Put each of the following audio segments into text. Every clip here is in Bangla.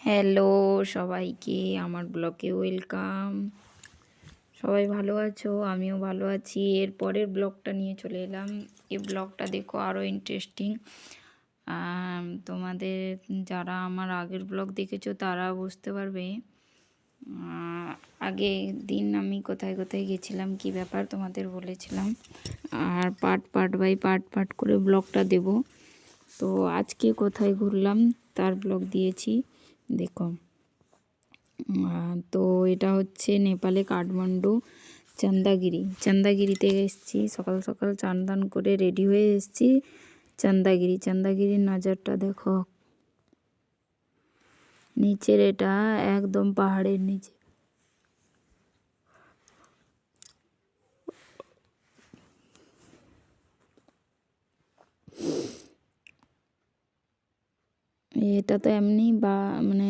হ্যালো সবাইকে, আমার ব্লগে ওয়েলকাম। সবাই ভালো আছো? আমিও ভালো আছি। এর পরের ব্লগটা নিয়ে চলে এলাম। এই ব্লগটা দেখো আরও ইন্টারেস্টিং তোমাদের যারা আমার আগের ব্লগ দেখেছ তারা বুঝতে পারবে। আগে দিন আমি কোথায় কোথায় গেছিলাম, কি ব্যাপার তোমাদের বলেছিলাম। আর part part by part part করে ব্লগটা দেব। তো আজকে কোথায় ঘুরলাম তার ব্লগ দিয়েছি। দেখো। তো এটা হচ্ছে নেপালে কাঠমান্ডু, চান্দাগিরি। চান্দাগিরিতে এসেছি, সকাল সকাল চান দান করে রেডি হয়ে এসেছি চান্দাগিরি। চান্দাগিরির নজরটা দেখো। নিচের এটা একদম পাহাড়ের নিচে। এটা তো এমনি বা মানে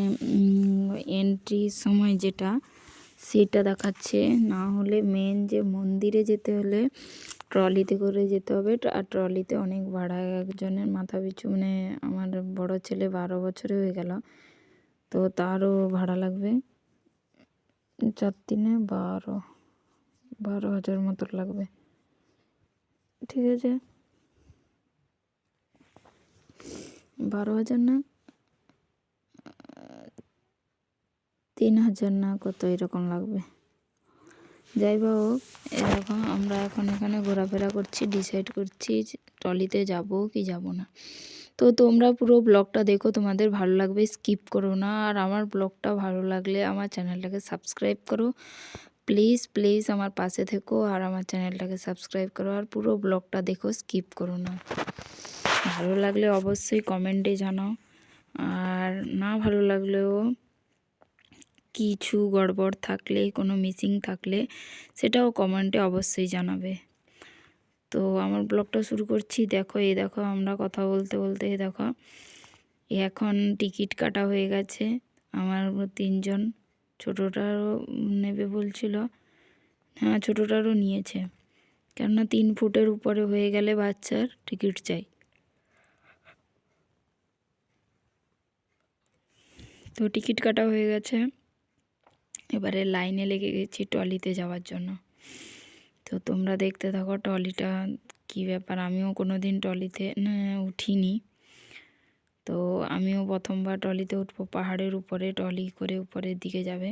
এন্ট্রির সময় যেটা, সেটা দেখাচ্ছে। না হলে মেন যে মন্দিরে যেতে হলে ট্রলিতে করে যেতে হবে। আর ট্রলিতে অনেক ভাড়া। একজনের মাথা পিছু মানে আমার বড় ছেলে বারো বছরে হয়ে গেল। তো তারও ভাড়া লাগবে। চার দিনে বারো বারো হাজার মতো লাগবে। ঠিক আছে? বারো হাজার না? তিন হাজার না কত এরকম লাগবে? যাই হোক, এরকম আমরা এখন এখানে ঘোরাফেরা করছি ডিসাইড করছি ট্রলিতে যাব কি যাব না। তো তোমরা পুরো ব্লগটা দেখো, তোমাদের ভালো লাগবে স্কিপ করো না। আর আমার ব্লগটা ভালো লাগলে আমার চ্যানেলটাকে সাবস্ক্রাইব করো। প্লিজ প্লিজ আমার পাশে থেকো আর আমার চ্যানেলটাকে সাবস্ক্রাইব করো। আর পুরো ব্লগটা দেখো স্কিপ করো না। ভালো লাগলে অবশ্যই কমেন্টে জানাও। আর না ভালো লাগলেও কিছু গড়বড় থাকলে, কোনো মিসিং থাকলে সেটাও কমেন্টে অবশ্যই জানাবে। তো আমার ব্লগটা শুরু করছি। দেখো, এই দেখো, আমরা কথা বলতে বলতে দেখো এখন টিকিট কাটা হয়ে গেছে। আমার তিনজন, ছোটোটারও নেবে বলছিল। হ্যাঁ ছোটোটারও নিয়েছে। কেননা তিন ফুটের উপরে হয়ে গেলে বাচ্চার টিকিট চাই। তো টিকিট কাটা হয়ে গেছে। এবারে লাইনে লেগে গেছি ট্রলিতে যাওয়ার জন্য। তো তোমরা দেখতে থাকো ট্রলিটা কী ব্যাপার? আমিও কোনো দিন ট্রলিতে উঠিনি। তো আমিও প্রথমবার ট্রলিতে উঠবো, পাহাড়ের উপরে, ট্রলি করে উপরের দিকে যাবে।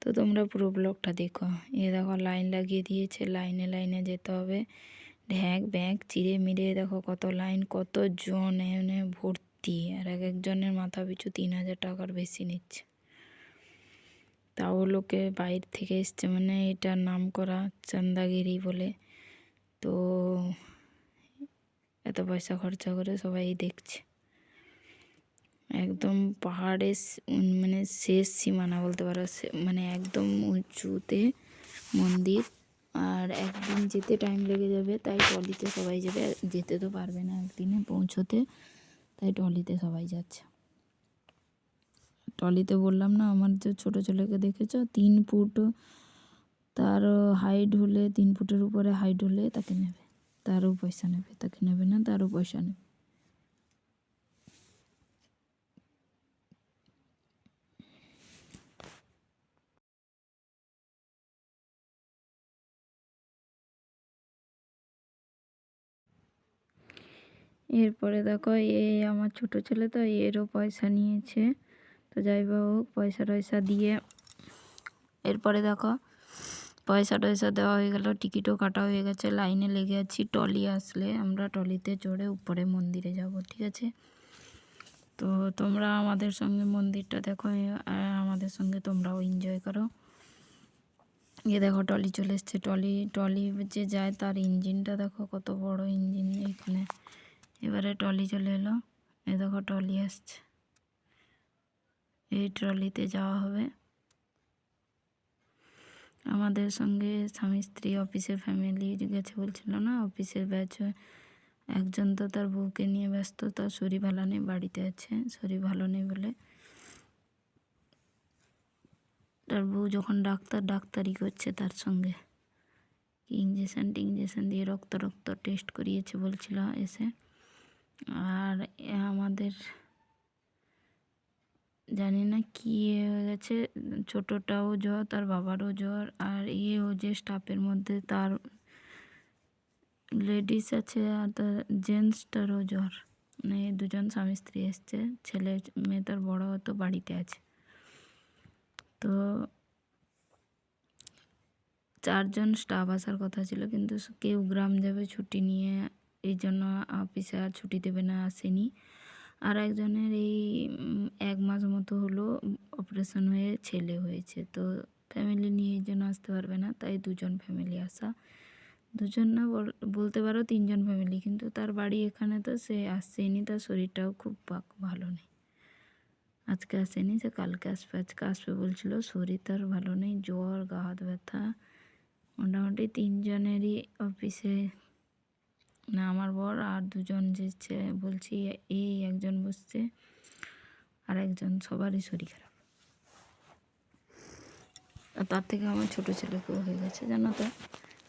তো তোমরা পুরো ব্লগটা দেখো। এ দেখো লাইন লাগিয়ে দিয়েছে, লাইনে লাইনে যেতে হবে। ঢ্যাঁক, ব্যাঁক, চিড়ে মিড়ে দেখো কত লাইন, কত জন এনে ভর্তি। আর এক একজনের মাথা পিছু তিন হাজার টাকার বেশি নিচ্ছে। লোকে বাইরে থেকে এসছে মানে এটার নাম করা চান্দাগিরি বলে। তো এত পয়সা খরচা করে সবাই দেখছে। একদম পাহাড়ের মানে শেষ সীমানা বলতে পারো মানে একদম উঁচুতে মন্দির। আর একদিন যেতে টাইম লেগে যাবে, তাই ট্রলিতে সবাই যাবে। যেতে তো পারবে না একদিনে পৌঁছোতে, তাই ট্রলিতে সবাই যাচ্ছে। ট্রলিতে বললাম, না, আমার যে ছোটো ছেলেকে দেখেছ, তিন ফুট তার হাইট হলে, তিন ফুটের উপরে হাইট হলে তাকে নেবে। তারও পয়সা নেবে, তাকে নেবে না, তারও পয়সা নেবে। এরপরে দেখো, এই আমার ছোট ছেলে তো এরও পয়সা নিয়েছে। তো যাই হোক, পয়সা টয়সা দিয়ে এরপরে দেখো, পয়সা টয়সা দেওয়া হয়ে গেল, টিকিটও কাটা হয়ে গেছে, লাইনে লেগে আছি টলি আসলে আমরা টলিতে চড়ে উপরে মন্দিরে যাব, ঠিক আছে? তো তোমরা আমাদের সঙ্গে মন্দিরটা দেখো আমাদের সঙ্গে তোমরাও এনজয় করো। এ দেখো টলি চলে এসছে টলি টলি যে যায় তার ইঞ্জিনটা দেখো, কত বড় ইঞ্জিন এখানে। এবারে টলি চলে এলো, এ দেখো টলি আসছে। এই ট্রলিতে যাওয়া হবে। আমাদের সঙ্গে স্বামী স্ত্রী, অফিসের ফ্যামিলি গেছে বলছিল না, অফিসের ব্যাচ একজন তো তার বউকে নিয়ে ব্যস্ত, তার শরীর ভালো নেই, বাড়িতে আছে, শরীর ভালো নেই বলে। তার বউ যখন ডাক্তার ডাক্তারি করছে তার সঙ্গে। ইঞ্জেকশান টিঞ্জেকশান দিয়ে রক্ত রক্ত টেস্ট করিয়েছে বলছিল এসে। আর আমাদের জানি না কী হয়ে গেছে ছোটোটাও জ্বর, তার বাবারও জ্বর, আর ইয়েও যে স্টাফের মধ্যে তার লেডিস আছে আর তার জেন্টসটারও জ্বর। মানে দুজন স্বামী স্ত্রী এসছে, ছেলে, মেয়ে তার বড় তো বাড়িতে আছে। তো চারজন স্টাফ আসার কথা ছিল, কিন্তু কেউ গ্রাম যাবে ছুটি নিয়ে, এই জন্য অফিসে আর ছুটি দেবে না, আসেনি। আর একজনের এই এক মাস মতো হলো অপারেশন হয়ে ছেলে হয়েছে। তো ফ্যামিলি নিয়ে এই জন্য আসতে পারবে না, তাই দুজন ফ্যামিলি আসা। দুজন না বলতে পারো তিনজন ফ্যামিলি কিন্তু তার বাড়ি এখানে তো সে আসছেনি তার শরীরটাও খুব ভালো নেই। আজকে আসেনি, সে কালকে আসবে, আজকে আসবে বলছিল, শরীর তার ভালো নেই, জ্বর, গা হাত ব্যথা। মোটামুটি তিনজনেরই অফিসে না, আমার বর আর দুজন যে বলছি, এই একজন বসছে, আর একজন সবারই শরীর খারাপ। আর তার থেকে আমার ছোটো ছেলেকেও হয়ে গেছে, জানো তো?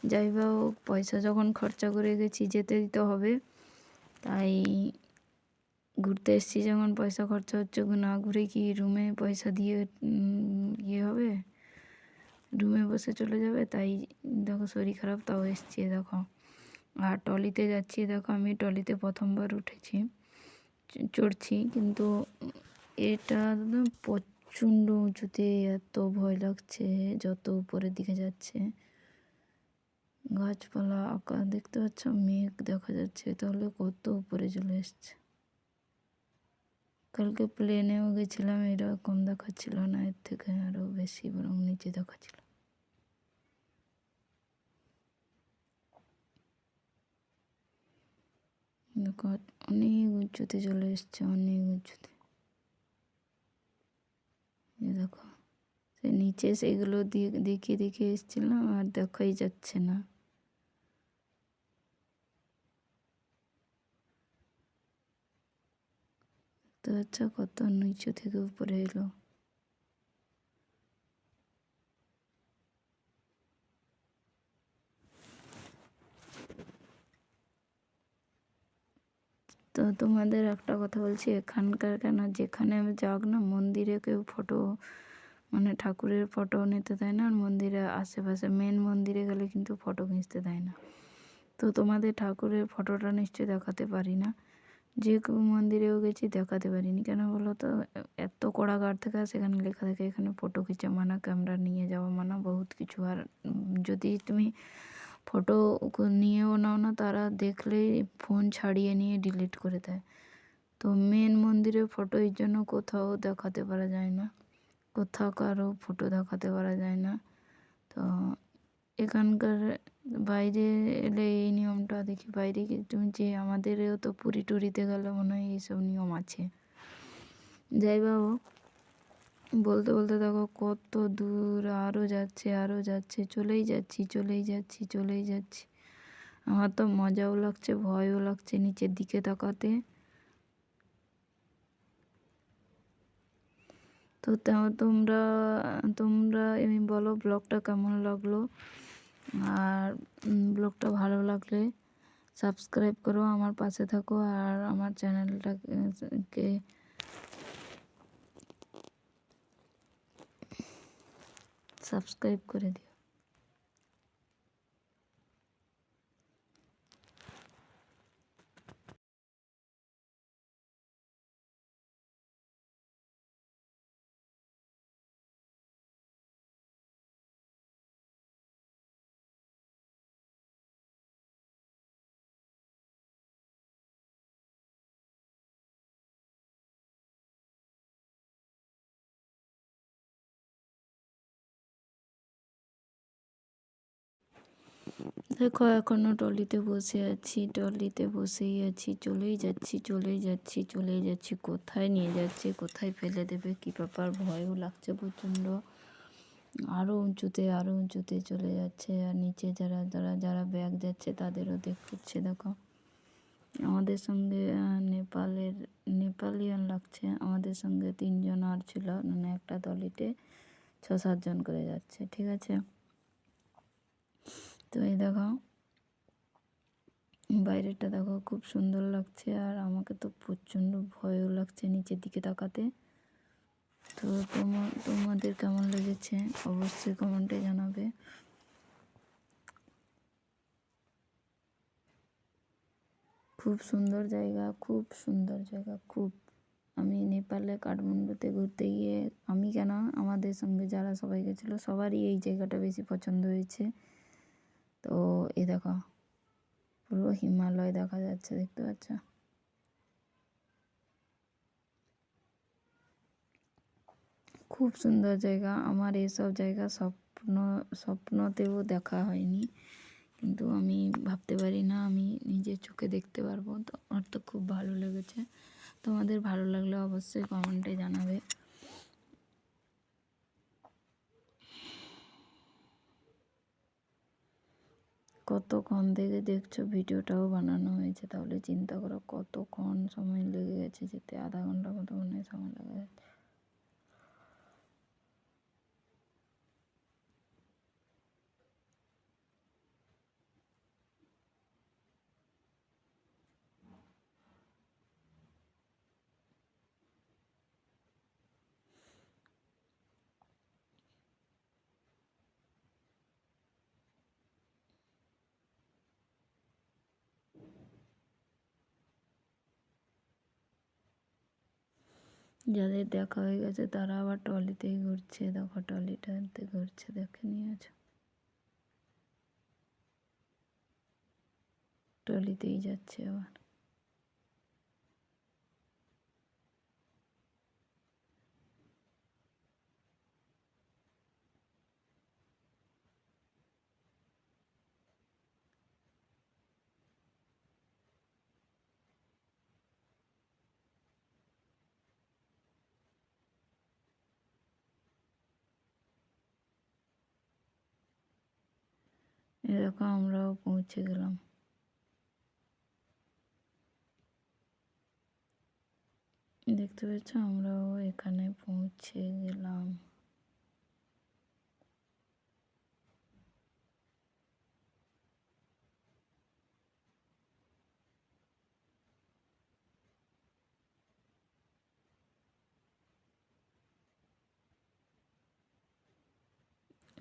যাই হোক, পয়সা যখন খরচা করে গেছি, যেতে দিতে হবে। তাই ঘুরতে এসেছি যখন, পয়সা খরচা হচ্ছে না ঘুরে কি রুমে পয়সা দিয়ে ইয়ে হবে? রুমে বসে চলে যাবে? তাই দেখো, শরীর খারাপ, তাও এসছি, দেখো। আর টলিতে যাচ্ছি, দেখো আমি টলিতে প্রথমবার উঠেছি চড়ছি, কিন্তু এটা প্রচণ্ড উঁচুতে এত ভয় লাগছে যত উপরের দিকে যাচ্ছে। গাছপালা, আকাশ, দেখতে পাচ্ছ, মেঘ দেখা যাচ্ছে, তাহলে কত উপরে চলে এসছে। কালকে প্লেনেও গেছিলাম, এরকম দেখাচ্ছিল না, এর থেকে আরও বেশি বরং নিচে দেখাচ্ছিল। দেখো, অনেক উঁচুতে চলে এসছে, অনেক উঁচুতে দেখো, সে নিচে সেগুলো দেখে দেখিয়ে এসেছিলাম, আর দেখাই যাচ্ছে না। দেখতে পাচ্ছ কত নিচু থেকে উপরে এলো। তো তোমাদের একটা কথা বলছি, এখানকার কেন, যেখানে আমি যাক না, মন্দিরে কেউ ফটো মানে ঠাকুরের ফটো নিতে দেয় না, আর মন্দিরে আশেপাশে মেন মন্দিরে গেলে কিন্তু ফটো খিঁচতে দেয় না। তো তোমাদের ঠাকুরের ফটোটা নিশ্চয়ই দেখাতে পারি না। যে মন্দিরেও গেছি, দেখাতে পারিনি। কেন বলো তো? এত কড়াগার থেকে সেখানে লেখা থাকে, এখানে ফটো খিচা মানা ক্যামেরা নিয়ে যাওয়া মানা, বহুত কিছু। আর যদি তুমি ফটো নিয়েও নাও না, তারা দেখলেই ফোন ছাড়িয়ে নিয়ে ডিলিট করে দেয়। তো মেন মন্দিরের ফটো এই জন্য কোথাও দেখাতে পারা যায় না। কোথাও কারও ফটো দেখাতে পারা যায় না। তো এখানকার বাইরে এলে এই নিয়মটা দেখি, বাইরে তুমি যে আমাদেরও তো পুরী টুরিতে গেলে মনে হয় এইসব নিয়ম আছে। যাই বাবু বলতে বলতে দেখো কত দূর আরও যাচ্ছে আরও যাচ্ছে, চলেই যাচ্ছি চলেই যাচ্ছি চলেই যাচ্ছি। আমার তো মজাও লাগছে, ভয়ও লাগছে নিচের দিকে তাকাতে। তো তোমরা তোমরা আমি বলো ব্লগটা কেমন লাগল? আর ব্লগটা ভালো লাগলে সাবস্ক্রাইব করো, আমার পাশে থাকো, আর আমার চ্যানেলটাকে সাবস্ক্রাইব করে দিও। দেখো এখনও টলিতে বসে আছি, টলিতে বসেই আছি, চলেই যাচ্ছি চলেই যাচ্ছি চলেই যাচ্ছি। কোথায় নিয়ে যাচ্ছে, কোথায় ফেলে দেবে, কী ব্যাপার? ভয়ও লাগছে প্রচণ্ড। আরও উঁচুতে আরও উঁচুতে চলে যাচ্ছে আর নিচে যারা যারা যারা ব্যাগ যাচ্ছে তাদেরও দেখছে, দেখো। আমাদের সঙ্গে নেপালের, নেপালিয়ান লাগছে। আমাদের সঙ্গে তিনজন আর ছিল মানে একটা টলিতে ছ সাতজন করে যাচ্ছে, ঠিক আছে? তো এই দেখো বাইরেটা দেখো খুব সুন্দর লাগছে আর আমাকে তো প্রচণ্ড ভয়ও লাগছে নিচের দিকে তাকাতে। তো তোমার তোমাদের কেমন লেগেছে অবশ্যই কমেন্টে জানাবে। খুব সুন্দর জায়গা, খুব সুন্দর জায়গা, খুব। আমি নেপালে কাঠমান্ডুতে ঘুরতে গিয়ে আমি কেন আমাদের সঙ্গে যারা সবাই গেছিল, সবারই এই জায়গাটা বেশি পছন্দ হয়েছে। তো এ দেখো, পুরো হিমালয় দেখা যাচ্ছে, দেখতে পাচ্ছ? খুব সুন্দর জায়গা। আমার এসব জায়গা স্বপ্ন, স্বপ্নতেও দেখা হয়নি। কিন্তু আমি ভাবতে পারি না, আমি নিজের চোখে দেখতে পারব। তো আমার তো খুব ভালো লেগেছে। তোমাদের ভালো লাগলে অবশ্যই কমেন্টে জানাবে। কতক্ষণ থেকে দেখছ ভিডিওটাও বানানো হয়েছে, তাহলে চিন্তা করো কতক্ষণ সময় লেগে গেছে, যেতে আধা ঘণ্টা মতো মনে হয় সময় লেগে গেছে। যাদের দেখা হয়ে গেছে, তারা আবার ট্রলিতেই ঘুরছে। দেখো, ট্রলিটাতে ঘুরছে, দেখে নিয়েছো? ট্রলিতেই যাচ্ছে আবার। এরকম আমরাও পৌঁছে গেলাম। দেখতে পাচ্ছ, আমরাও এখানে পৌঁছে গেলাম।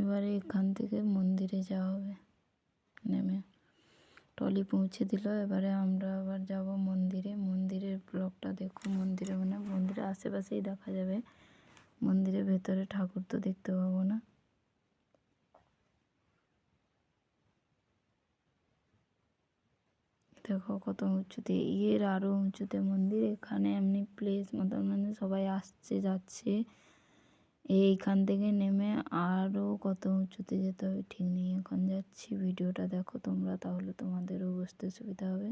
এবারে এখান থেকে মন্দিরে যাওয়া হবে। নেমে টলি পৌঁছে দিল। এবারে আমরা আবার যাব মন্দিরে। মন্দিরের ব্লকটা দেখো। মন্দিরে মানে মন্দিরের আশেপাশেই দেখা যাবে। মন্দিরের ভেতরে ঠাকুর তো দেখতে পাবো না। দেখো কত উঁচুতে। এর আরও উঁচুতে মন্দির। এখানে এমনি প্লেস মতন মানে সবাই আসছে, যাচ্ছে। এইখান থেকে নেমে আরও কত উঁচুতে যেতে হবে ঠিক নেই, এখন যাচ্ছি, ভিডিওটা দেখো তোমরা, তাহলে তোমাদেরও বুঝতে সুবিধা হবে।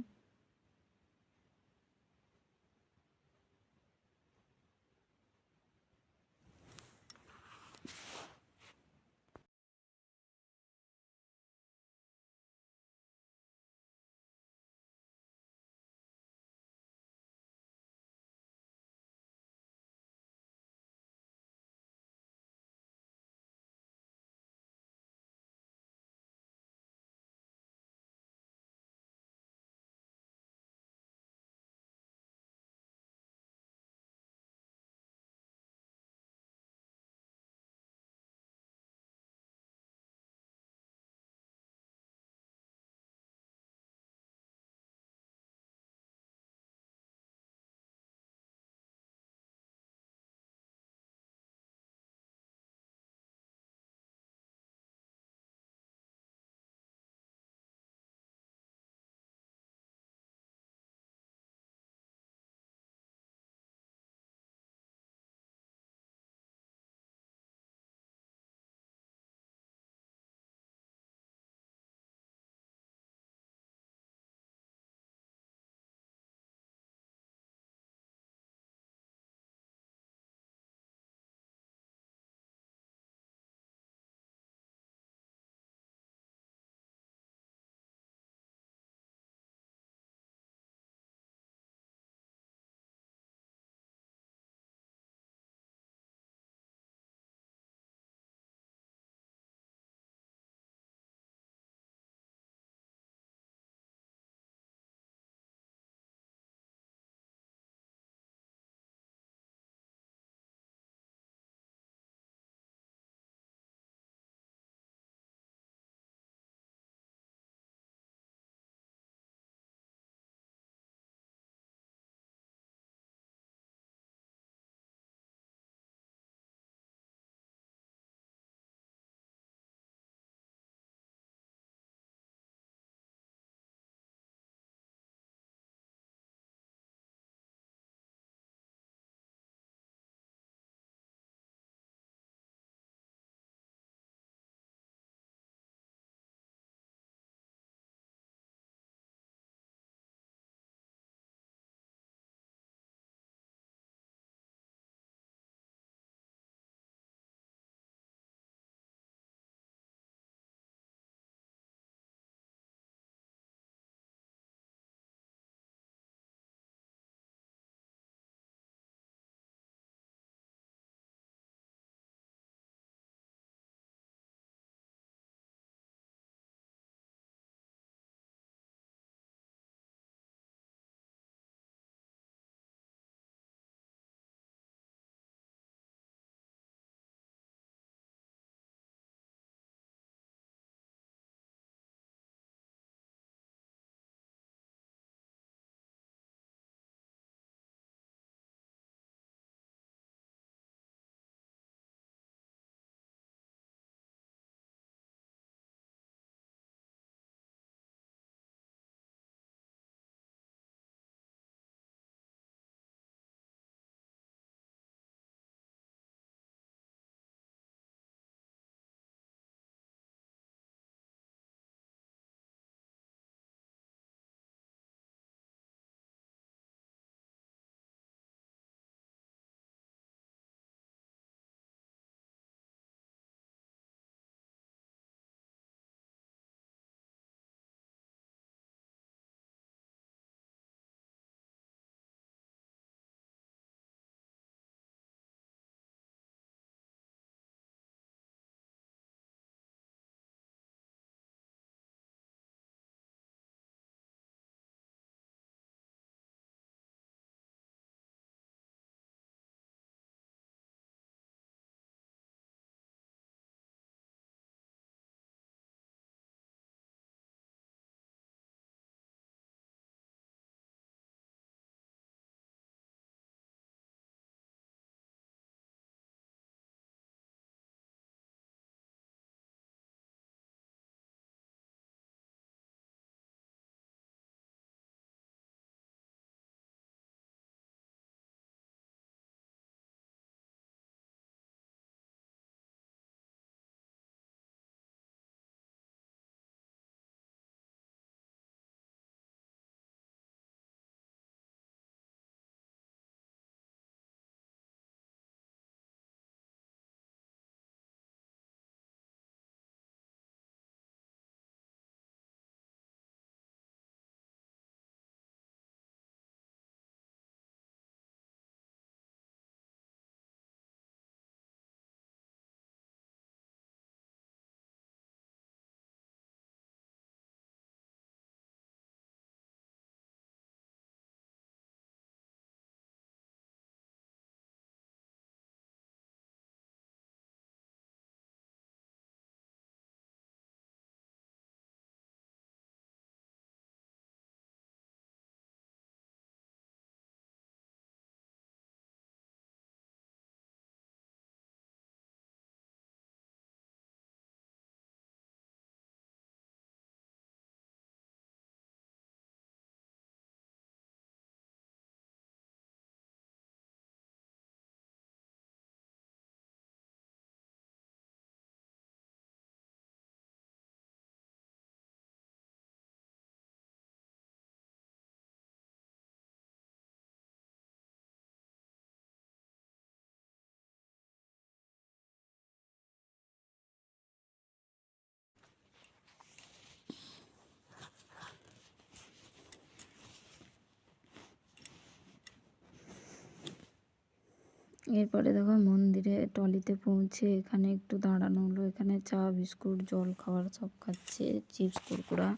এরপরে দেখো মন্দিরে টলিতে পৌঁছে এখানে একটু দাঁড়ানো হলো। এখানে চা, বিস্কুট, জল খাবার সব খাচ্ছে, চিপস, কুরকুরা।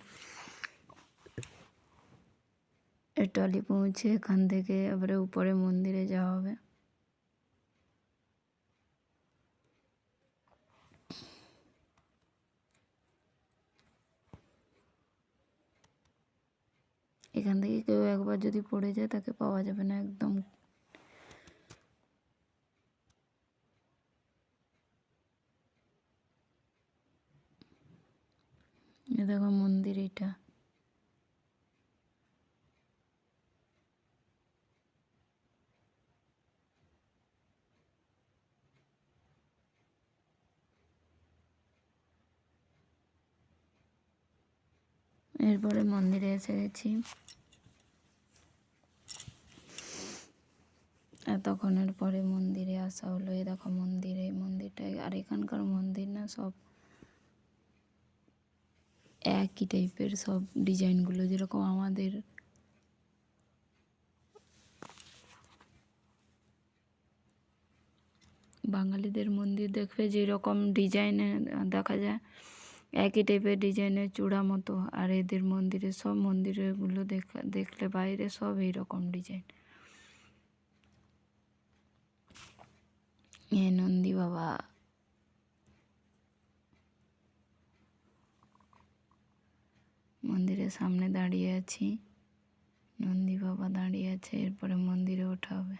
টলি পৌঁছে এখান থেকে এবারে উপরে মন্দিরে যাওয়া হবে। এখান থেকে কেউ একবার যদি পড়ে যায় তাকে পাওয়া যাবে না একদম। এ দেখো মন্দির এটা। এরপরে মন্দিরে এসে গেছি। এতক্ষণের পরে মন্দিরে আসা হলো। দেখো মন্দিরে, মন্দিরটা, আর এখানকার মন্দির না সব একই টাইপের সব ডিজাইনগুলো যেরকম আমাদের। বাঙালিদের মন্দির দেখবে যেরকম ডিজাইনে দেখা যায়, একই টাইপের ডিজাইনের চূড়া মতো, আর এদের মন্দিরে সব মন্দিরেগুলো দেখলে বাইরে সব এইরকম ডিজাইন এ নন্দী বাবা। মন্দিরের সামনে দাঁড়িয়ে আছি। নন্দী বাবা দাঁড়িয়ে আছে, এরপরে মন্দিরে ওঠা হবে।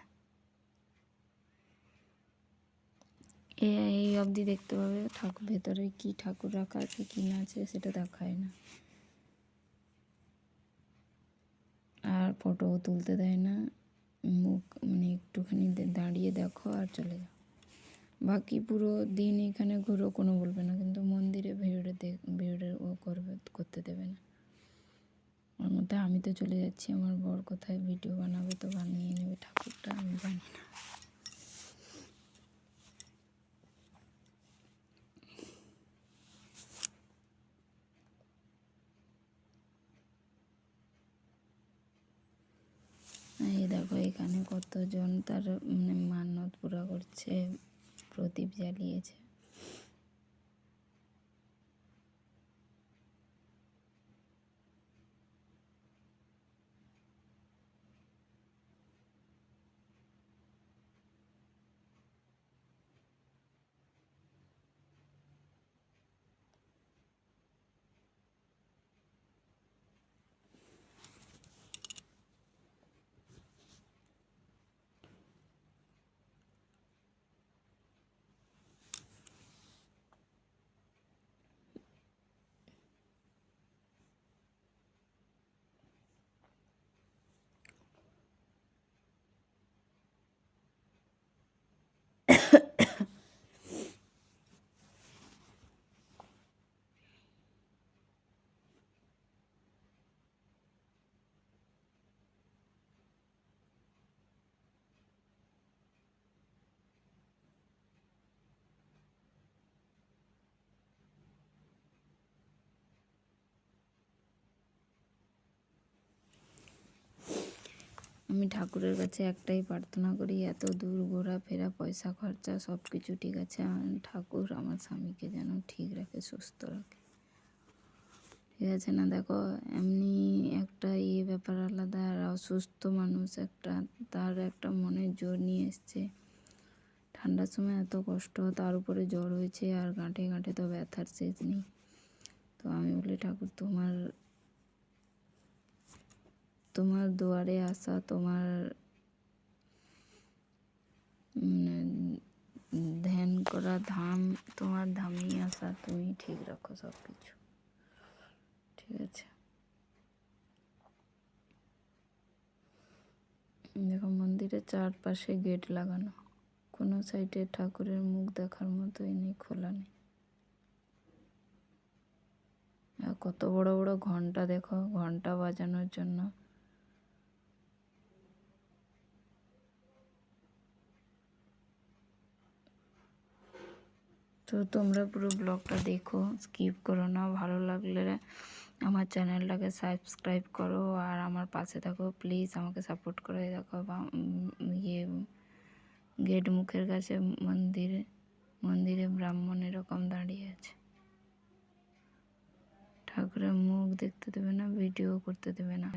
এই অবধি দেখতে পাবে ঠাকুর ভেতরে কি ঠাকুর রাখা আছে, কি না আছে, সেটা দেখায় না। আর ফটোও তুলতে দেয় না। মুখ মানে একটুখানি দাঁড়িয়ে দেখো আর চলে যাও। বাকি পুরো দিন এখানে ঘুরো, কোনো বলবে না, কিন্তু মন্দিরে ভিড়ে ভিড়ে ও করবে, করতে দেবে না। ওর মধ্যে আমি তো চলে যাচ্ছি, আমার বর কোথায় ভিডিও বানাবে তো বানিয়ে নেবে, ঠাকুরটা আমি জানি না এই দেখো, এখানে কতজন তার মানে মান্যত পুরা করছে, প্রদীপ জ্বালিয়েছে। আমি ঠাকুরের কাছে একটাই প্রার্থনা করি, এত দূর ঘোরাফেরা, পয়সা, খরচা সব কিছু ঠিক আছে। ঠাকুর আমার স্বামীকে যেন ঠিক রাখে, সুস্থ রাখে। ঠিক আছে না? দেখো, এমনি একটা ইয়ে ব্যাপার আলাদা, আর অসুস্থ মানুষ একটা, তার একটা মনের জোর নিয়ে এসছে। ঠান্ডার সময় এত কষ্ট, তার উপরে জ্বর হয়েছে, আর গাঁটে গাঁটে তো ব্যথার শেষ নেই। তো আমি বলি, ঠাকুর, তোমার তোমার দুয়ারে আসা, তোমার ধ্যান করা, ধাম, তোমার ধামই আসা, তুমি ঠিক রাখো সব কিছু ঠিক আছে? দেখো মন্দিরের চারপাশে গেট লাগানো। কোনো সাইডে ঠাকুরের মুখ দেখার মতোই নেই, খোলা নেই। কত বড় বড় ঘণ্টা দেখো, ঘণ্টা বাজানোর জন্য। তো তোমরা পুরো ব্লগটা দেখো স্কিপ করো না, ভালো লাগলে আমার চ্যানেলটাকে সাবস্ক্রাইব করো আর আমার পাশে থাকো প্লিজ আমাকে সাপোর্ট করে দেখো ইয়ে গেট মুখের কাছে মন্দিরে মন্দিরে ব্রাহ্মণ এরকম দাঁড়িয়ে আছে। ঠাকুরের মুখ দেখতে দেবে না ভিডিও করতে দেবে না।